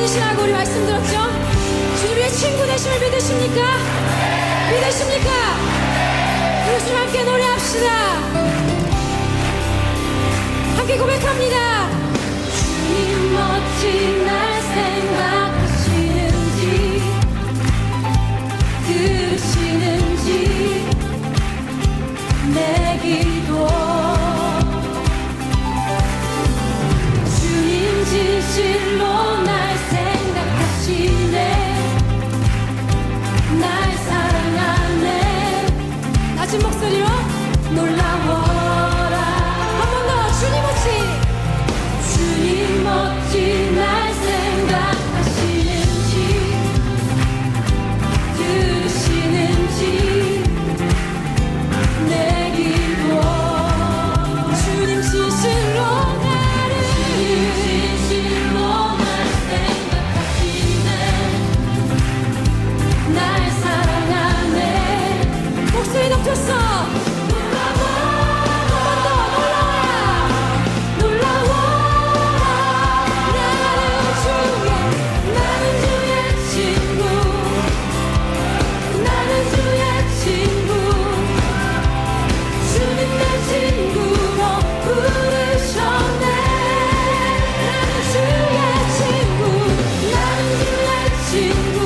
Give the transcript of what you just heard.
되시라고 우리 말씀드렸죠? 주님의 친구 되심을 믿으십니까? 믿으십니까? 우리 주님 함께 노래합시다. 함께 고백합니다. 情。